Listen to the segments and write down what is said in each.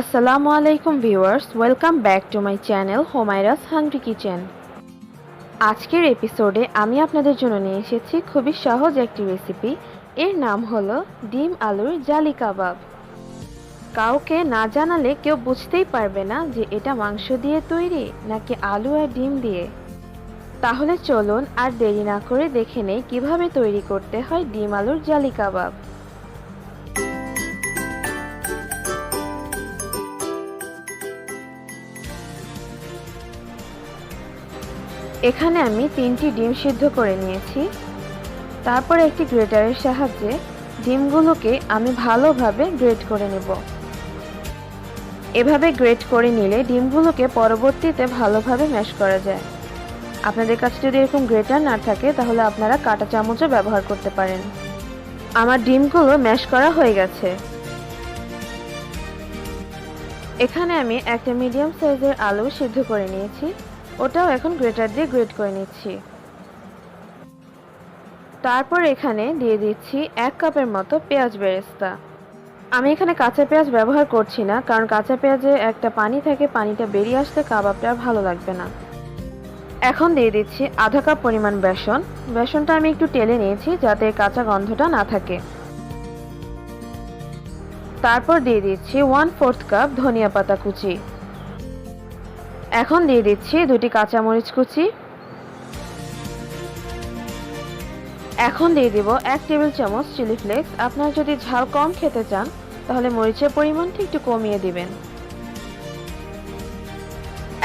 আসসালামু আলাইকুম viewers welcome back to my channel Homaira's hungry kitchen আজকের এপিসোডে আমি আপনাদের জন্য নিয়ে এসেছি খুবই সহজ একটি রেসিপি এর নাম হলো ডিম আলুর জালি কাবাব। কাউকে না জানালে কেউ বুঝতেই পারবে না যে এটা মাংস দিয়ে তৈরি নাকি আলু আর ডিম দিয়ে। তাহলে চলুন আর দেরি না করে দেখে নেই কীভাবে তৈরি করতে হয় ডিম আলুর জালি কাবাব। এখানে আমি তিনটি ডিম সিদ্ধ করে নিয়েছি। তারপর একটি গ্রেটারের সাহায্যে ডিমগুলোকে আমি ভালোভাবে গ্রেট করে নেব। এভাবে গ্রেট করে নিলে ডিমগুলোকে পরবর্তীতে ভালোভাবে ম্যাশ করা যায়। আপনাদের কাছে যদি এরকম গ্রেটার না থাকে, তাহলে আপনারা কাটা চামচও ব্যবহার করতে পারেন। আমার ডিমগুলো ম্যাশ করা হয়ে গেছে। এখানে আমি একটা মিডিয়াম সাইজের আলু সিদ্ধ করে নিয়েছি। ওটাও এখন গ্রেটার দিয়ে গ্রেট করে নিচ্ছি। তারপর এখানে দিয়ে দিচ্ছি এক কাপের মতো পেঁয়াজ বেরেস্তা। আমি এখানে কাঁচা পেঁয়াজ ব্যবহার করছি না, কারণ কাঁচা পেঁয়াজে একটা পানি থাকে, পানিটা বেরিয়ে আসতে কাবাবটা ভালো লাগবে না। এখন দিয়ে দিচ্ছি আধা কাপ পরিমাণ বেসন। বেসনটা আমি একটু টেলে নিয়েছি যাতে কাঁচা গন্ধটা না থাকে। তারপর দিয়ে দিচ্ছি ওয়ান ফোর্থ কাপ ধনিয়া পাতা কুচি। এখন দিয়ে দিচ্ছি দুটি কাঁচামরিচ কুচি। এখন দিয়ে দিব এক টেবিল চামচ চিলি ফ্লেক্স। আপনারা যদি ঝাল কম খেতে চান, তাহলে মরিচের পরিমাণটা একটু কমিয়ে দিবেন।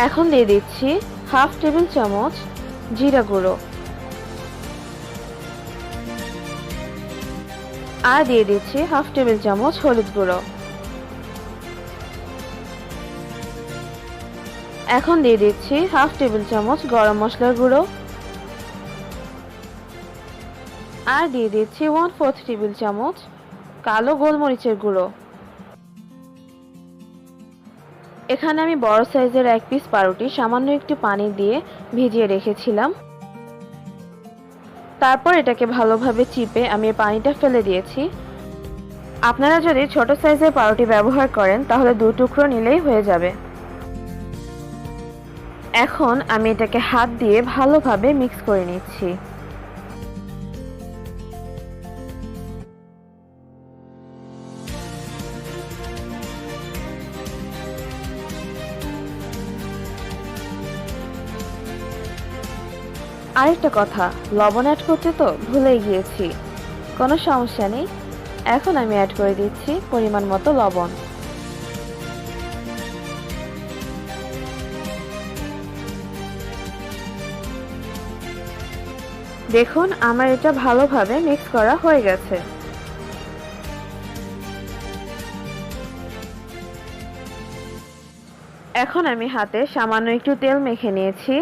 এখন দিয়ে দিচ্ছি হাফ টেবিল চামচ জিরা গুঁড়ো। আর দিয়ে দিচ্ছি হাফ টেবিল চামচ হলুদ গুঁড়ো। এখন দিয়ে দিচ্ছি হাফ টেবিল চামচ গরম মশলার গুঁড়ো। আর দিয়ে দিচ্ছি ওয়ান ফোর্থ টেবিল চামচ কালো গোলমরিচের গুঁড়ো। এখানে আমি বড় সাইজের এক পিস পাউরুটি সামান্য একটু পানি দিয়ে ভিজিয়ে রেখেছিলাম। তারপর এটাকে ভালোভাবে চিপে আমি পানিটা ফেলে দিয়েছি। আপনারা যদি ছোট সাইজের পাউরুটি ব্যবহার করেন, তাহলে দু টুকরো নিলেই হয়ে যাবে। এখন আমি এটাকে হাত দিয়ে ভালোভাবে মিক্স করে নিচ্ছি। আরেকটা কথা, লবণ অ্যাড করতে তো ভুলেই গিয়েছি। কোনো সমস্যা নেই। এখন আমি অ্যাড করে দিচ্ছি পরিমাণ মতো লবণ। দেখুন, আমার এটা ভালোভাবে মিক্স করা হয়ে গেছে। এখন আমি হাতে সামান্য একটু তেল মেখে নিয়েছি।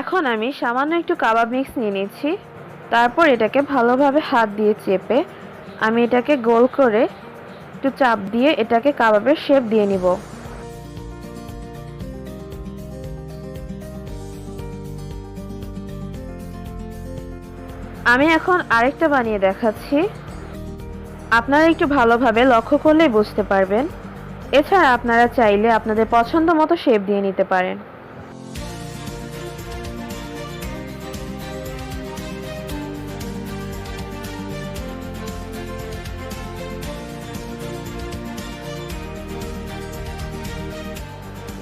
এখন আমি সামান্য একটু কাবাব মিক্স নিয়ে নিয়েছি তারপর এটাকে ভালোভাবে হাত দিয়ে চেপে আমি এটাকে গোল করে একটু চাপ দিয়ে এটাকে কাবাবের শেপ দিয়ে নিব। আমি এখন আরেকটা বানিয়ে দেখাচ্ছি। আপনারা একটু ভালোভাবে লক্ষ্য করলেই বুঝতে পারবেন। এছাড়া আপনারা চাইলে আপনাদের পছন্দ মতো শেপ দিয়ে নিতে পারেন।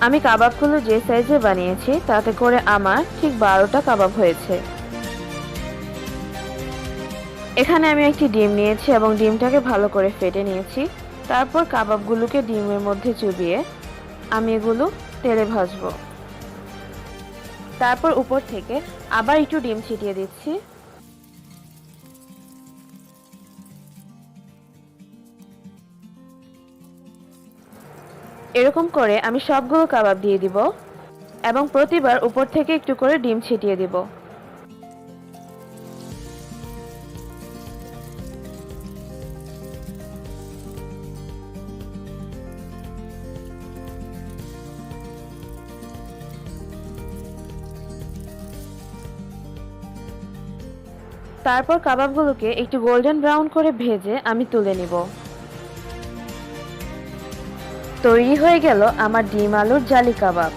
আমি কাবাবগুলো যে সাইজে বানিয়েছি, তাতে করে আমার ঠিক বারোটা কাবাব হয়েছে। এখানে আমি একটি ডিম নিয়েছি এবং ডিমটাকে ভালো করে ফেটে নিয়েছি। তারপর কাবাবগুলোকে ডিমের মধ্যে চুবিয়ে আমি এগুলো তেলে ভাজবো। তারপর উপর থেকে আবার একটু ডিম ছিটিয়ে দিচ্ছি। এরকম করে আমি সবগুলো কাবাব দিয়ে দিব এবং প্রতিবার উপর থেকে একটু করে ডিম ছিটিয়ে দিব। তারপর কাবাবগুলোকে একটু গোল্ডেন ব্রাউন করে ভেজে আমি তুলে নিব। তৈরি হয়ে গেল আমার ডিম আলুর জালি কাবাব।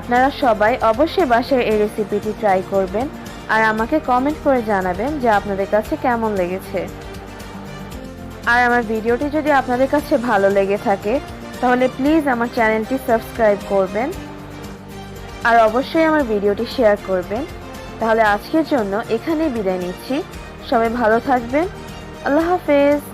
আপনারা সবাই অবশ্যই বাসায় এই রেসিপিটি ট্রাই করবেন আর আমাকে কমেন্ট করে জানাবেন যে আপনাদের কাছে কেমন লেগেছে। আর আমার ভিডিওটি যদি আপনাদের কাছে ভালো লেগে থাকে, তাহলে প্লিজ আমার চ্যানেলটি সাবস্ক্রাইব করবেন। আর অবশ্যই আমার ভিডিওটি শেয়ার করবেন। তাহলে আজকের জন্য এখানেই বিদায় নিচ্ছি। সবাই ভালো থাকবেন। আল্লাহ হাফেজ।